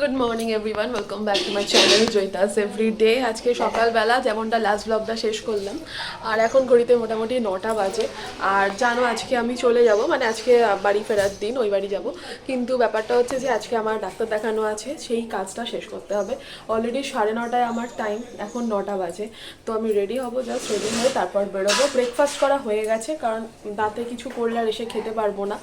Good morning everyone welcome back to my channel Joyita's everyday আজকে সকালবেলা যেমনটা last ব্লগটা শেষ করলাম, আর এখন ঘড়িতে মোটামুটি নটা বাজে। আর জানো, আজকে আমি চলে যাব মানে আজকে বাড়ি ফেরার দিন, ওই বাড়ি যাব। কিন্তু ব্যাপারটা হচ্ছে যে, আজকে আমার ডাক্তার দেখানো আছে, সেই কাজটা শেষ করতে হবে। অলরেডি সাড়ে নটায় আমার টাইম এখন নটা বাজে। তো আমি রেডি হব জাস্ট রেডি হয়ে তারপর বেরোবো। ব্রেকফাস্ট করা হয়ে গেছে, কারণ দাঁতে কিছু করলে আর এসে খেতে পারব না,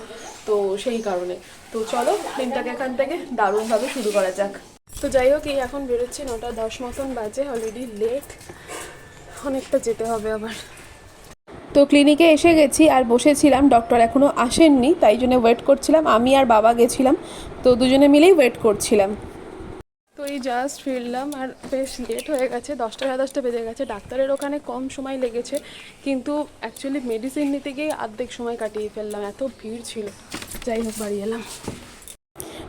তো সেই কারণে। তো চলো, দিনটাকে এখান থেকে দারুণভাবে শুরু করা যাক। তো যাই হোক, এই এখন বেরোচ্ছে নটা দশ মতন বাজে অলরেডি লেট অনেকটা যেতে হবে আবার। তো ক্লিনিকে এসে গেছি আর বসেছিলাম ডক্টর এখনও আসেননি, তাই জন্য ওয়েট করছিলাম। আমি আর বাবা গেছিলাম, তো দুজনে মিলেই ওয়েট করছিলাম। তো এই জাস্ট ফিরলাম আর বেশ লেট হয়ে গেছে, দশটা সাড়ে দশটা বেজে গেছে। ডাক্তারের ওখানে কম সময় লেগেছে, কিন্তু অ্যাকচুয়ালি মেডিসিন নিতে গিয়ে অর্ধেক সময় কাটিয়ে ফেললাম, এত ভিড় ছিল। যাই হোক, বাড়ি এলাম।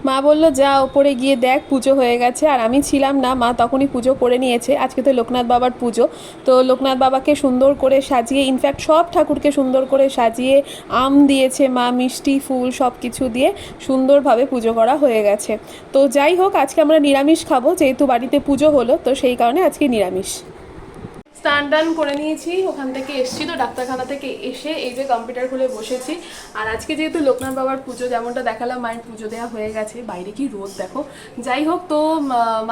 মা বলল, যা ওপরে গিয়ে দেখ, পুজো হয়ে গেছে। আর আমি ছিলাম না, মা তখনই পুজো করে নিয়েছে। আজকে তো লোকনাথ বাবার পুজো। তো লোকনাথ বাবাকে সুন্দর করে সাজিয়ে ইনফ্যাক্ট সব ঠাকুরকে সুন্দর করে সাজিয়ে আম দিয়েছে মা, মিষ্টি, ফুল, সব কিছু দিয়ে সুন্দরভাবে পুজো করা হয়ে গেছে। তো যাই হোক, আজকে আমরা নিরামিষ খাব, যেহেতু বাড়িতে পুজো হলো, তো সেই কারণে আজকে নিরামিষ। স্নান টান করে নিয়েছি, ওখান থেকে এসেছি তো ডাক্তারখানা থেকে এসে এই যে কম্পিউটার খুলে বসেছি। আর আজকে যেহেতু লোকনাথ বাবার পুজো, যেমনটা দেখালাম, মায়ের পুজো দেওয়া হয়ে গেছে, বাইরে কি রোদ দেখো। যাই হোক তো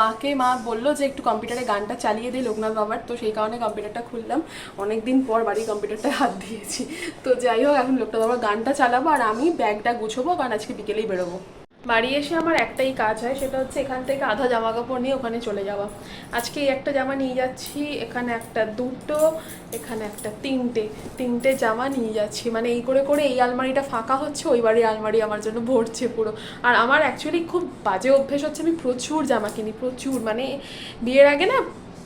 মাকে মা বলল যে একটু কম্পিউটারে গানটা চালিয়ে দিই লোকনাথ বাবার, তো সেই কারণে কম্পিউটারটা খুললাম। অনেকদিন পর বাড়ির কম্পিউটারটা হাত দিয়েছি। তো যাই হোক, এখন লোকনাথ বাবার গানটা চালাবো আর আমি ব্যাগটা গুছোবো, কারণ আজকে বিকেলেই বেরোবো। বাড়ি এসে আমার একটাই কাজ হয়, সেটা হচ্ছে এখান থেকে আধা জামা কাপড় নিয়ে ওখানে চলে যাওয়া। আজকে এই একটা জামা নিয়ে যাচ্ছি, এখানে একটা দুটো, এখানে একটা তিনটে। তিনটে জামা নিয়ে যাচ্ছি মানে এই করে করে এই আলমারিটা ফাঁকা হচ্ছে, ওই বাড়ির আলমারি আমার জন্য ভরছে পুরো। আর আমার অ্যাকচুয়ালি খুব বাজে অভ্যেস হচ্ছে, আমি প্রচুর জামা কিনি, প্রচুর। মানে বিয়ের আগে না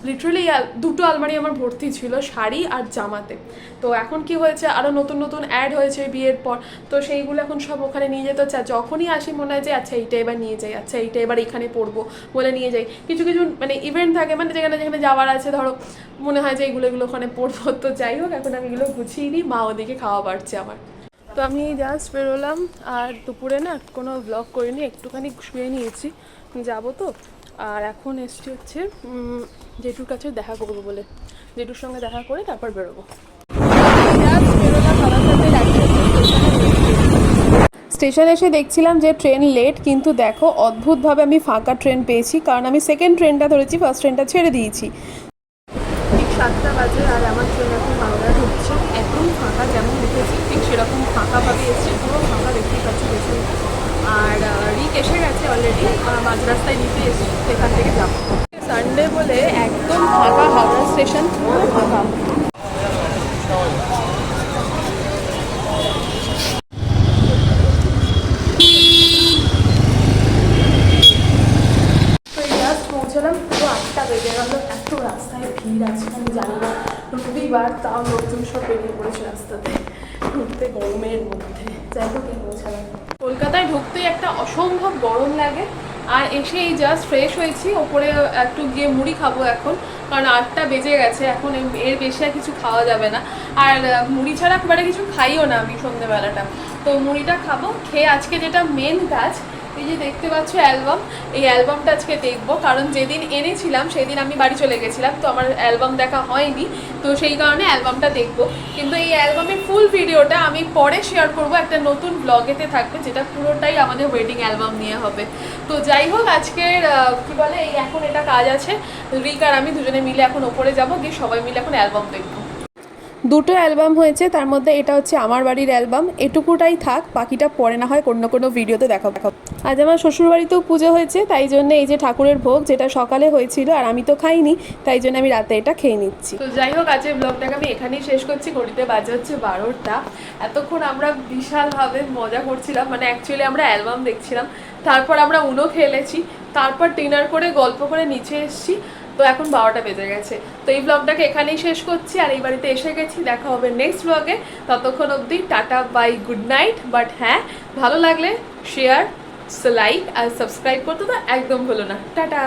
লিটারালি দুটো আলমারি আমার ভর্তি ছিল, শাড়ি আর জামাতে। তো এখন কি হয়েছে আরও নতুন নতুন অ্যাড হয়েছে বিয়ের পর, তো সেইগুলো এখন সব ওখানে নিয়ে যেতে হচ্ছে। যখনই আসি, মনে হয় যে আচ্ছা এইটা এবার নিয়ে যাই আচ্ছা এইটা এবার এখানে পরবো বলে নিয়ে যাই। কিছু কিছু মানে ইভেন্ট থাকে মানে যেখানে যেখানে যাওয়ার আছে, ধরো, মনে হয় যে এগুলো এগুলো ওখানে পরবো। তো যাই হোক, এখন আমি এগুলো গুছিয়ে নিই, মা ওদিকে খাওয়া বাড়ছে আমার। তো আমি জাস্ট বেরোলাম, আর দুপুরে না কোনো ব্লগ করিনি, একটুখানি শুয়ে নিয়েছি। যাব তো? আর এখন এসছি হচ্ছে জেঠুর কাছে দেখা করব বলে। জেঠুর সঙ্গে দেখা করে তারপর বেরোবো। স্টেশনে এসে দেখছিলাম যে ট্রেন লেট কিন্তু দেখো, অদ্ভুতভাবে আমি ফাঁকা ট্রেন পেয়েছি, কারণ আমি সেকেন্ড ট্রেনটা ধরেছি ফার্স্ট ট্রেনটা ছেড়ে দিয়েছি ঠিক সাতটা বাজে আর আমার ট্রেন এখন হাওড়া ঢুকছে একদম ফাঁকা যেমন দেখেছি ঠিক সেরকম ফাঁকাভাবে এসছে পুরো ফাঁকা দেখতেই পাচ্ছি পেছনে আর আহ, রিক এসে গেছে অলরেডি মাঝ রাস্তায় নিতে এসেছি তো এখান থেকে যাব। সানডে বলে একদম ফাঁকা হাওড়া স্টেশন ফাঁকা। আটটা বেজে এত রাস্তায় ভিড় আছে জানি না। রবিবার তাও লোকজন সব বেরিয়ে পড়েছে রাস্তাতে। ঢুকতে গরমের মধ্যে। যাই হোক কলকাতায় ঢুকতেই একটা অসম্ভব গরম লাগে। আর এসে এই জাস্ট ফ্রেশ হয়েছি। ওপরে একটু গিয়ে মুড়ি খাব এখন। কারণ আটটা বেজে গেছে। এখন এর- এর বেশি আর কিছু খাওয়া যাবে না। আর মুড়ি ছাড়া খুব একটা কিছু খাইও না আমি সন্ধ্যেবেলাটা। তো মুড়িটা খাব। খেয়ে আজকে যেটা মেন কাজ এই যে দেখতে পাচ্ছ অ্যালবাম, এই অ্যালবামটা আজকে দেখব। কারণ যেদিন এনেছিলাম, সেদিন আমি বাড়ি চলে গেছিলাম, তো আমার অ্যালবাম দেখা হয়নি, তো সেই কারণে অ্যালবামটা দেখব। কিন্তু এই অ্যালবামের ফুল ভিডিওটা আমি পরে শেয়ার করব, একটা নতুন ব্লগেতে থাকবে, যেটা পুরোটাই আমাদের ওয়েডিং অ্যালবাম নিয়ে হবে। তো যাই হোক, আজকের কি বলে, এই এখন এটা কাজ আছে। রিক আর আমি দুজনে মিলে এখন ওপরে যাব, গিয়ে সবাই মিলে এখন অ্যালবাম দেখব। দুটো অ্যালবাম হয়েছে, তার মধ্যে এটা হচ্ছে আমার বাড়ির অ্যালবাম। এটুকুটাই থাক, বাকিটা পরে না হয় কোনো কোনো ভিডিওতে দেখা দেখাবো। আজ আমার শ্বশুরবাড়িতেও পুজো হয়েছে, তাই জন্য এই যে ঠাকুরের ভোগ, যেটা সকালে হয়েছিল আর আমি তো খাইনি, তাই জন্য আমি রাতে এটা খেয়ে নিচ্ছি। তো যাই হোক, আজকের ব্লগটাকে আমি এখানেই শেষ করছি। ঘড়িতে বাজে হচ্ছে বারোটা। এতক্ষণ আমরা বিশালভাবে মজা করছিলাম মানে অ্যাকচুয়ালি আমরা অ্যালবাম দেখছিলাম। তারপর আমরা উনো খেলেছি। তারপর ডিনার করে গল্প করে নিচে এসেছি। তো এখন বারোটা বেজে গেছে। তো এই ব্লগটাকে এখানেই শেষ করছি, আর এই বাড়িতে এসে গেছি। দেখা হবে নেক্সট ব্লগে ততক্ষণ অবধি tata bye good night but হ্যাঁ ভালো লাগলে শেয়ার লাইক আর সাবস্ক্রাইব করতে তো একদম ভুলো না। টাটা।